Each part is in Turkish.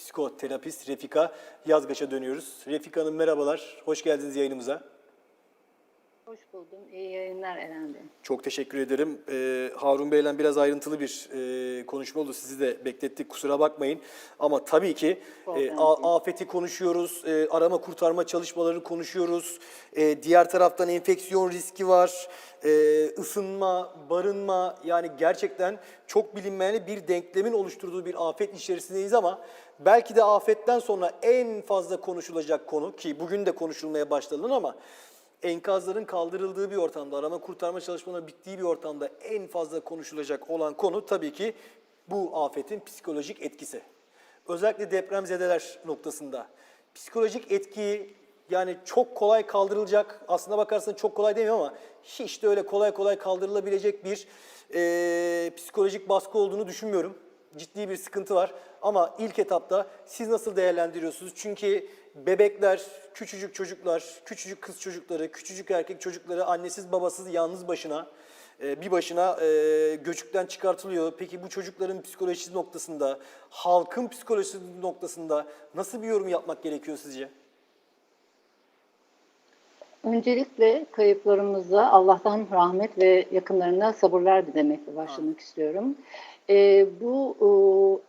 psikoterapist Refika Yazgaç'a dönüyoruz. Refika Hanım merhabalar, hoş geldiniz yayınımıza. Hoş buldum. İyi yayınlar Eren Bey. Çok teşekkür ederim. Ee, Harun Bey'le biraz ayrıntılı bir e, konuşma oldu. Sizi de beklettik, kusura bakmayın. Ama tabii ki e, a- afeti konuşuyoruz, e, arama kurtarma çalışmaları konuşuyoruz. E, diğer taraftan enfeksiyon riski var, e, ısınma, barınma. Yani gerçekten çok bilinmeyen bir denklemin oluşturduğu bir afet içerisindeyiz ama belki de afetten sonra en fazla konuşulacak konu ki bugün de konuşulmaya başlanır ama enkazların kaldırıldığı bir ortamda, arama kurtarma çalışmalarının bittiği bir ortamda en fazla konuşulacak olan konu tabii ki bu afetin psikolojik etkisi. Özellikle depremzedeler noktasında. Psikolojik etki yani çok kolay kaldırılacak, aslına bakarsan çok kolay demiyorum ama hiç de öyle kolay kolay kaldırılabilecek bir eee, psikolojik baskı olduğunu düşünmüyorum. Ciddi bir sıkıntı var ama ilk etapta siz nasıl değerlendiriyorsunuz? Çünkü bebekler, küçücük çocuklar, küçücük kız çocukları, küçücük erkek çocukları annesiz babasız yalnız başına e, bir başına e, göçükten çıkartılıyor. Peki bu çocukların psikolojisi noktasında, halkın psikolojisi noktasında nasıl bir yorum yapmak gerekiyor sizce? Öncelikle kayıplarımıza Allah'tan rahmet ve yakınlarına sabırlar dilemekle başlamak istiyorum. Ee, bu e,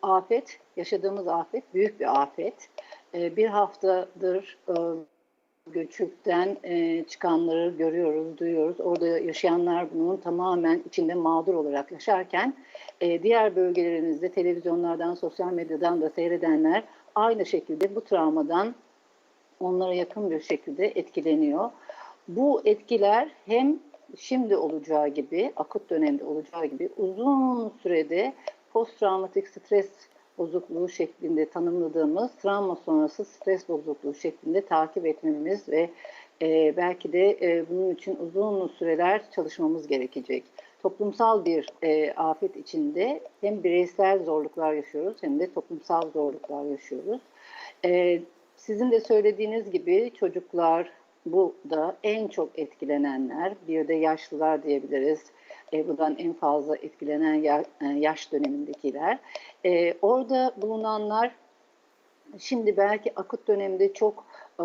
afet, yaşadığımız afet büyük bir afet. Ee, bir haftadır e, göçükten e, çıkanları görüyoruz, duyuyoruz. Orada yaşayanlar bunun tamamen içinde mağdur olarak yaşarken e, diğer bölgelerimizde televizyonlardan, sosyal medyadan da seyredenler aynı şekilde bu travmadan onlara yakın bir şekilde etkileniyor. Bu etkiler hem şimdi olacağı gibi, akut dönemde olacağı gibi uzun sürede post-travmatik stres bozukluğu şeklinde tanımladığımız travma sonrası stres bozukluğu şeklinde takip etmemiz ve e, belki de e, bunun için uzun süreler çalışmamız gerekecek. Toplumsal bir e, afet içinde hem bireysel zorluklar yaşıyoruz hem de toplumsal zorluklar yaşıyoruz. E, sizin de söylediğiniz gibi çocuklar bu da en çok etkilenenler. Bir de yaşlılar diyebiliriz. E, bundan en fazla etkilenen e, yaş dönemindekiler. E, orada bulunanlar şimdi belki akut dönemde çok e,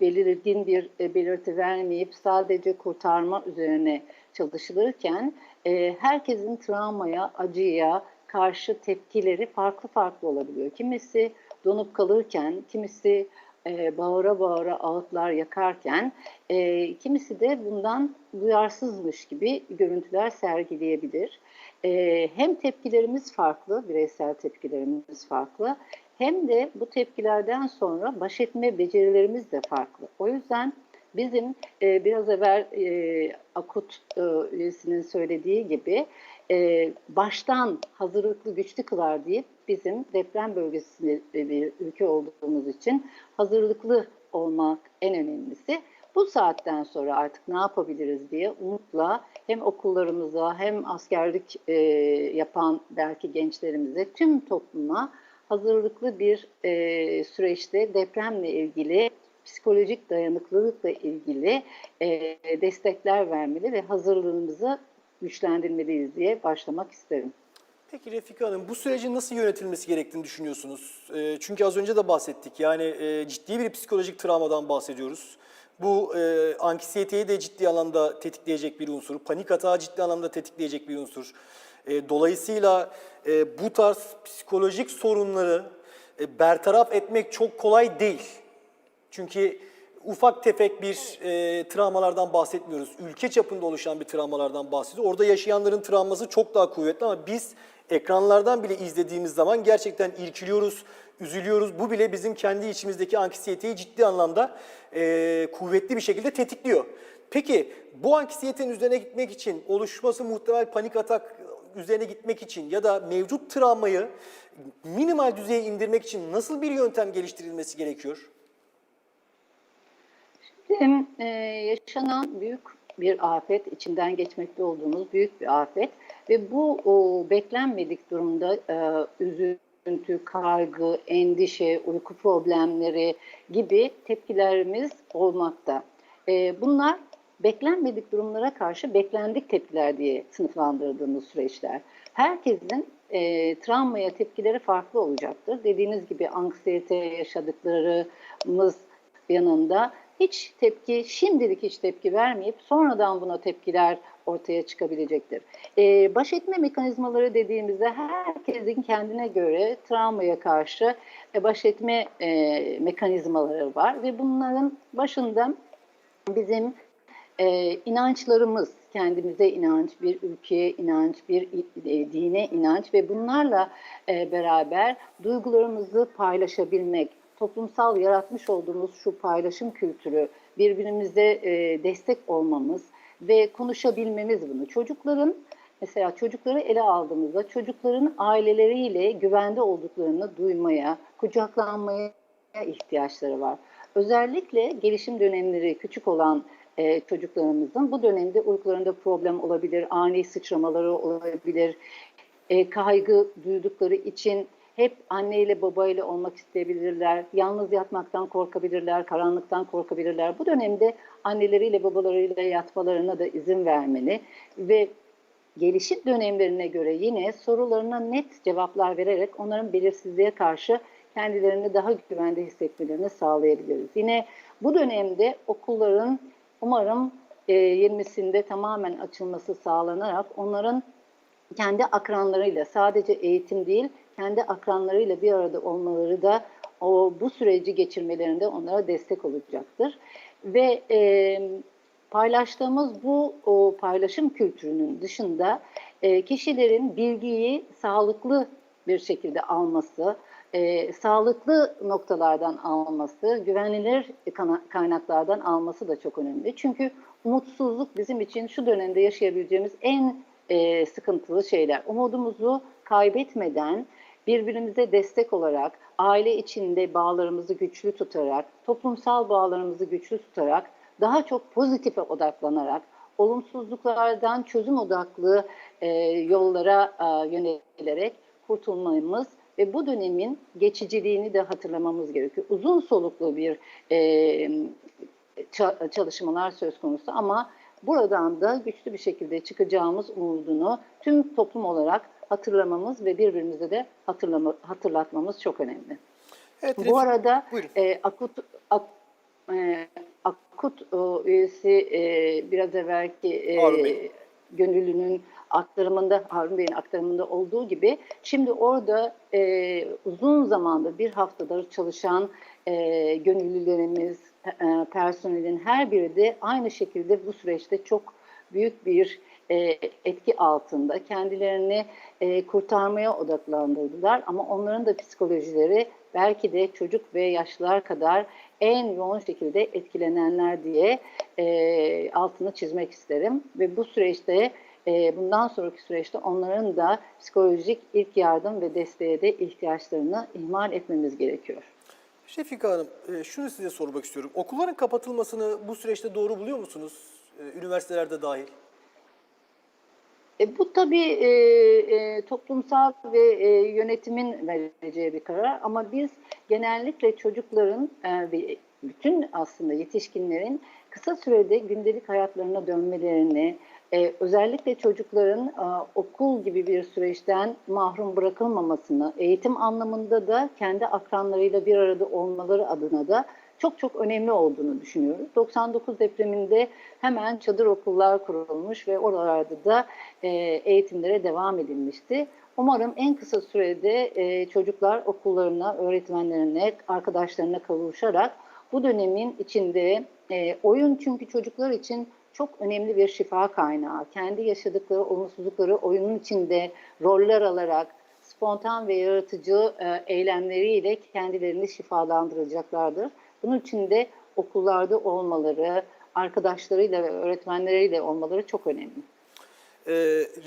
belirgin bir e, belirti vermeyip sadece kurtarma üzerine çalışılırken e, herkesin travmaya, acıya karşı tepkileri farklı farklı olabiliyor. Kimisi donup kalırken, kimisi e, bağıra bağıra ağıtlar yakarken, e, kimisi de bundan duyarsızmış gibi görüntüler sergileyebilir. E, hem tepkilerimiz farklı, bireysel tepkilerimiz farklı, hem de bu tepkilerden sonra baş etme becerilerimiz de farklı. O yüzden bizim e, biraz evvel e, Akut e, üyesinin söylediği gibi e, baştan hazırlıklı güçlü kılar deyip bizim deprem bölgesinde bir ülke olduğumuz için hazırlıklı olmak en önemlisi. Bu saatten sonra artık ne yapabiliriz diye umutla hem okullarımıza hem askerlik e, yapan belki gençlerimize tüm topluma hazırlıklı bir e, süreçte depremle ilgili psikolojik dayanıklılıkla ilgili e, destekler vermeli ve hazırlığımızı güçlendirmeliyiz diye başlamak isterim. Peki Refika Hanım bu sürecin nasıl yönetilmesi gerektiğini düşünüyorsunuz? E, çünkü az önce de bahsettik. Yani e, ciddi bir psikolojik travmadan bahsediyoruz. Bu e, anksiyeteyi de ciddi anlamda tetikleyecek bir unsur. Panik atağı ciddi anlamda tetikleyecek bir unsur. E, dolayısıyla e, bu tarz psikolojik sorunları e, bertaraf etmek çok kolay değil. Çünkü ufak tefek bir e, travmalardan bahsetmiyoruz. Ülke çapında oluşan bir travmalardan bahsediyoruz. Orada yaşayanların travması çok daha kuvvetli ama biz ekranlardan bile izlediğimiz zaman gerçekten irkiliyoruz, üzülüyoruz. Bu bile bizim kendi içimizdeki anksiyeteyi ciddi anlamda e, kuvvetli bir şekilde tetikliyor. Peki bu anksiyetenin üzerine gitmek için oluşması muhtemel panik atak üzerine gitmek için ya da mevcut travmayı minimal düzeye indirmek için nasıl bir yöntem geliştirilmesi gerekiyor? Hem e, yaşanan büyük bir afet, içinden geçmekte olduğumuz büyük bir afet ve bu o, beklenmedik durumda e, üzüntü, kaygı, endişe, uyku problemleri gibi tepkilerimiz olmakta. E, bunlar beklenmedik durumlara karşı beklendik tepkiler diye sınıflandırdığımız süreçler. Herkesin e, travmaya tepkileri farklı olacaktır. Dediğiniz gibi anksiyete yaşadıklarımız yanında hiç tepki, şimdilik hiç tepki vermeyip sonradan buna tepkiler ortaya çıkabilecektir. Ee, baş etme mekanizmaları dediğimizde herkesin kendine göre travmaya karşı e, baş etme e, mekanizmaları var ve bunların başında bizim e, inançlarımız, kendimize inanç, bir ülkeye inanç, bir e, dine inanç ve bunlarla e, beraber duygularımızı paylaşabilmek, toplumsal yaratmış olduğumuz şu paylaşım kültürü, birbirimize e, destek olmamız ve konuşabilmemiz bunu. Çocukların Mesela çocukları ele aldığımızda çocukların aileleriyle güvende olduklarını duymaya, kucaklanmaya ihtiyaçları var. Özellikle gelişim dönemleri küçük olan e, çocuklarımızın bu dönemde uykularında problem olabilir, ani sıçramaları olabilir, e, kaygı duydukları için hep anneyle babayla olmak isteyebilirler, yalnız yatmaktan korkabilirler, karanlıktan korkabilirler. Bu dönemde anneleriyle babalarıyla yatmalarına da izin vermeli ve gelişim dönemlerine göre yine sorularına net cevaplar vererek onların belirsizliğe karşı kendilerini daha güvende hissetmelerini sağlayabiliriz. Yine bu dönemde okulların umarım e, 20'sinde tamamen açılması sağlanarak onların kendi akranlarıyla sadece eğitim değil kendi akranlarıyla bir arada olmaları da o bu süreci geçirmelerinde onlara destek olacaktır. Ve e, paylaştığımız bu o paylaşım kültürünün dışında e, kişilerin bilgiyi sağlıklı bir şekilde alması, e, sağlıklı noktalardan alması, güvenilir kaynaklardan alması da çok önemli. Çünkü umutsuzluk bizim için şu dönemde yaşayabileceğimiz en e, sıkıntılı şeyler. Umudumuzu kaybetmeden birbirimize destek olarak, aile içinde bağlarımızı güçlü tutarak, toplumsal bağlarımızı güçlü tutarak, daha çok pozitife odaklanarak, olumsuzluklardan çözüm odaklı e, yollara e, yönelerek kurtulmamız ve bu dönemin geçiciliğini de hatırlamamız gerekiyor. Uzun soluklu bir e, ça- çalışmalar söz konusu ama buradan da güçlü bir şekilde çıkacağımız umudunu tüm toplum olarak hatırlamamız ve birbirimize de hatırlama, hatırlatmamız çok önemli. Evet, Bu Refik- arada Buyurun. e, akut ak, e, akut e, üyesi e, biraz evvelki e, gönüllünün aktarımında Harun Bey'in aktarımında olduğu gibi şimdi orada e, uzun zamandır bir haftadır çalışan e, gönüllülerimiz, e, personelin her biri de aynı şekilde bu süreçte çok büyük bir e, etki altında kendilerini e, kurtarmaya odaklandırdılar ama onların da psikolojileri belki de çocuk ve yaşlılar kadar en yoğun şekilde etkilenenler diye e, altını çizmek isterim ve bu süreçte bundan sonraki süreçte onların da psikolojik ilk yardım ve desteğe de ihtiyaçlarını ihmal etmemiz gerekiyor. Şefika Hanım, şunu size sormak istiyorum. Okulların kapatılmasını bu süreçte doğru buluyor musunuz? Üniversitelerde dahil. E, bu tabii e, e, toplumsal ve e, yönetimin vereceği bir karar. Ama biz genellikle çocukların e, ve bütün aslında yetişkinlerin kısa sürede gündelik hayatlarına dönmelerini, e, özellikle çocukların e, okul gibi bir süreçten mahrum bırakılmamasını, eğitim anlamında da kendi akranlarıyla bir arada olmaları adına da çok çok önemli olduğunu düşünüyoruz. 99 depreminde hemen çadır okullar kurulmuş ve oralarda da e, eğitimlere devam edilmişti. Umarım en kısa sürede e, çocuklar okullarına, öğretmenlerine, arkadaşlarına kavuşarak bu dönemin içinde e, oyun çünkü çocuklar için çok önemli bir şifa kaynağı. Kendi yaşadıkları olumsuzlukları oyunun içinde roller alarak spontan ve yaratıcı e, eylemleriyle kendilerini şifalandıracaklardır. Bunun için de okullarda olmaları, arkadaşlarıyla ve öğretmenleriyle olmaları çok önemli. E,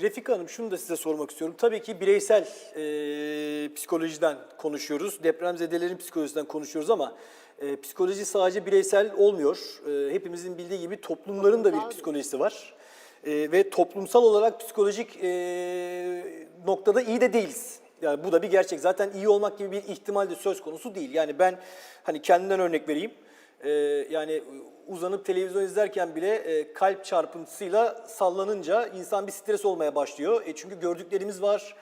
Refika Hanım şunu da size sormak istiyorum. Tabii ki bireysel e, psikolojiden konuşuyoruz. Depremzedelerin psikolojisinden konuşuyoruz ama e, psikoloji sadece bireysel olmuyor. E, hepimizin bildiği gibi toplumların da bir psikolojisi var. E, ve toplumsal olarak psikolojik e, noktada iyi de değiliz. Yani bu da bir gerçek. Zaten iyi olmak gibi bir ihtimal de söz konusu değil. Yani ben hani kendimden örnek vereyim. Ee, yani uzanıp televizyon izlerken bile e, kalp çarpıntısıyla sallanınca insan bir stres olmaya başlıyor. E çünkü gördüklerimiz var,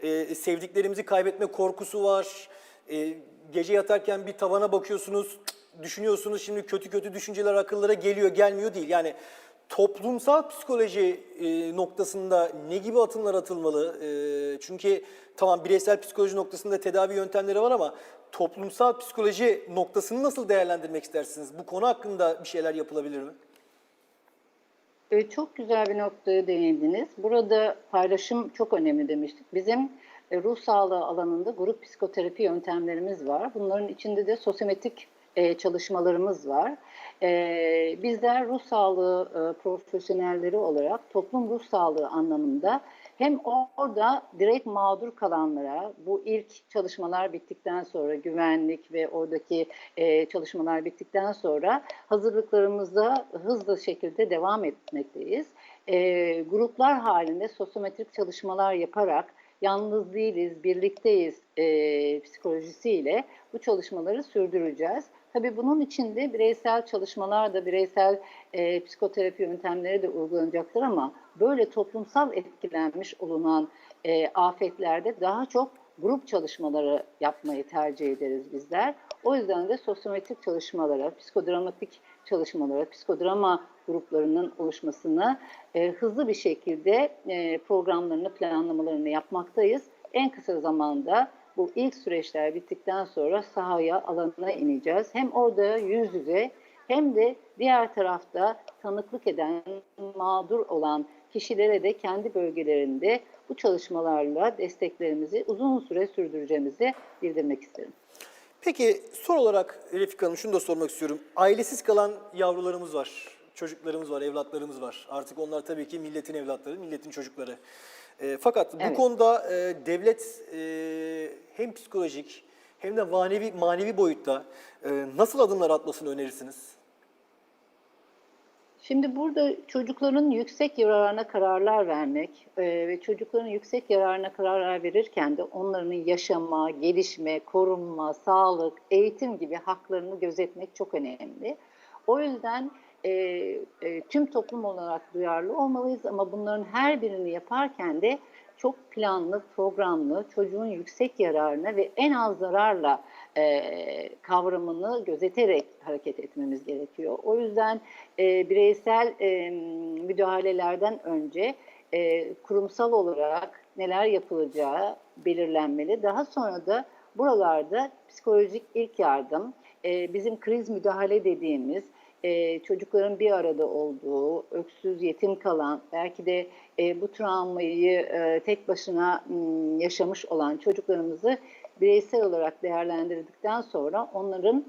e, sevdiklerimizi kaybetme korkusu var. E, gece yatarken bir tavana bakıyorsunuz, düşünüyorsunuz şimdi kötü kötü düşünceler akıllara geliyor, gelmiyor değil. Yani toplumsal psikoloji e, noktasında ne gibi atımlar atılmalı? E, çünkü tamam bireysel psikoloji noktasında tedavi yöntemleri var ama toplumsal psikoloji noktasını nasıl değerlendirmek istersiniz? Bu konu hakkında bir şeyler yapılabilir mi? E, Çok güzel bir noktaya değindiniz. Burada paylaşım çok önemli demiştik. Bizim e, ruh sağlığı alanında grup psikoterapi yöntemlerimiz var. Bunların içinde de sosyometrik e, çalışmalarımız var. E, bizler ruh sağlığı e, profesyonelleri olarak toplum ruh sağlığı anlamında hem orada direkt mağdur kalanlara bu ilk çalışmalar bittikten sonra güvenlik ve oradaki e, çalışmalar bittikten sonra hazırlıklarımıza hızlı şekilde devam etmekteyiz. E, gruplar halinde sosyometrik çalışmalar yaparak yalnız değiliz, birlikteyiz e, psikolojisiyle bu çalışmaları sürdüreceğiz. Tabii bunun içinde bireysel çalışmalar da, bireysel e, psikoterapi yöntemleri de uygulanacaktır ama böyle toplumsal etkilenmiş olunan e, afetlerde daha çok grup çalışmaları yapmayı tercih ederiz bizler. O yüzden de sosyometrik çalışmalara, psikodramatik çalışmalara, psikodrama gruplarının oluşmasını e, hızlı bir şekilde e, programlarını, planlamalarını yapmaktayız. En kısa zamanda bu ilk süreçler bittikten sonra sahaya, alana ineceğiz. Hem orada yüz yüze hem de diğer tarafta tanıklık eden, mağdur olan kişilere de kendi bölgelerinde bu çalışmalarla desteklerimizi uzun süre sürdüreceğimizi bildirmek isterim. Peki son olarak Refika Hanım şunu da sormak istiyorum. Ailesiz kalan yavrularımız var, çocuklarımız var, evlatlarımız var. Artık onlar tabii ki milletin evlatları, milletin çocukları. E, fakat bu Evet. konuda e, devlet e, hem psikolojik hem de manevi, manevi boyutta e, nasıl adımlar atmasını önerirsiniz? Şimdi burada çocukların yüksek yararına kararlar vermek e, ve çocukların yüksek yararına kararlar verirken de onların yaşama, gelişme, korunma, sağlık, eğitim gibi haklarını gözetmek çok önemli. O yüzden e, e, tüm toplum olarak duyarlı olmalıyız ama bunların her birini yaparken de çok planlı, programlı, çocuğun yüksek yararına ve en az zararla e, kavramını gözeterek hareket etmemiz gerekiyor. O yüzden e, bireysel e, müdahalelerden önce e, kurumsal olarak neler yapılacağı belirlenmeli. Daha sonra da buralarda psikolojik ilk yardım, e, bizim kriz müdahale dediğimiz e, çocukların bir arada olduğu, öksüz, yetim kalan, belki de e, bu travmayı e, tek başına m, yaşamış olan çocuklarımızı bireysel olarak değerlendirdikten sonra onların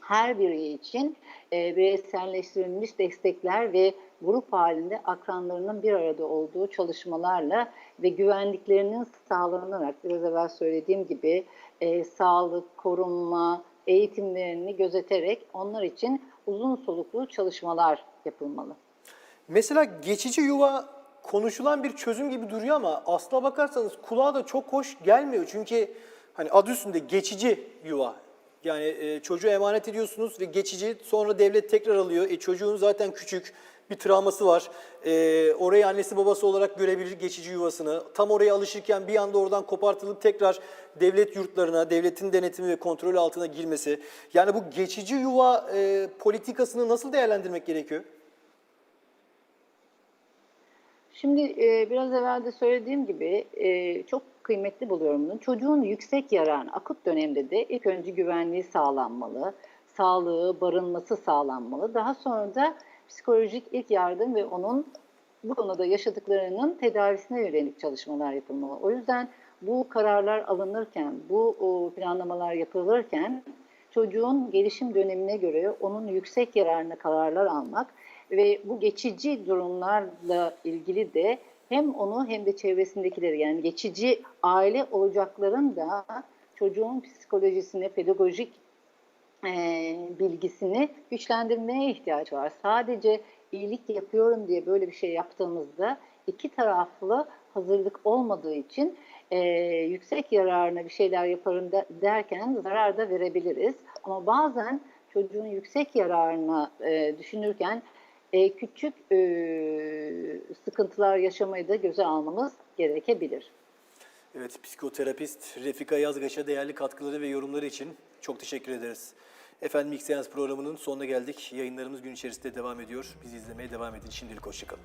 her biri için e, bireyselleştirilmiş destekler ve grup halinde akranlarının bir arada olduğu çalışmalarla ve güvenliklerinin sağlanarak biraz evvel söylediğim gibi e, sağlık, korunma, eğitimlerini gözeterek onlar için uzun soluklu çalışmalar yapılmalı. Mesela geçici yuva konuşulan bir çözüm gibi duruyor ama aslına bakarsanız kulağa da çok hoş gelmiyor. Çünkü hani adı üstünde geçici yuva. Yani e, çocuğu emanet ediyorsunuz ve geçici sonra devlet tekrar alıyor. E, çocuğun zaten küçük bir travması var. E, orayı annesi babası olarak görebilir geçici yuvasını. Tam oraya alışırken bir anda oradan kopartılıp tekrar devlet yurtlarına, devletin denetimi ve kontrolü altına girmesi. Yani bu geçici yuva e, politikasını nasıl değerlendirmek gerekiyor? Şimdi e, biraz evvel de söylediğim gibi e, çok kıymetli buluyorum bunu. Çocuğun yüksek yararına akut dönemde de ilk önce güvenliği sağlanmalı, sağlığı, barınması sağlanmalı. Daha sonra da psikolojik ilk yardım ve onun bu konuda yaşadıklarının tedavisine yönelik çalışmalar yapılmalı. O yüzden bu kararlar alınırken, bu planlamalar yapılırken çocuğun gelişim dönemine göre onun yüksek yararına kararlar almak ve bu geçici durumlarla ilgili de hem onu hem de çevresindekileri yani geçici aile olacakların da çocuğun psikolojisine, pedagojik e, bilgisini güçlendirmeye ihtiyaç var. Sadece iyilik yapıyorum diye böyle bir şey yaptığımızda iki taraflı hazırlık olmadığı için e, yüksek yararına bir şeyler yaparım de, derken zarar da verebiliriz. Ama bazen çocuğun yüksek yararına e, düşünürken e, küçük e, sıkıntılar yaşamayı da göze almamız gerekebilir. Evet, psikoterapist Refika Yazgaç'a değerli katkıları ve yorumları için çok teşekkür ederiz. Efendim seans programının sonuna geldik. Yayınlarımız gün içerisinde devam ediyor. Bizi izlemeye devam edin. Şimdilik hoşçakalın.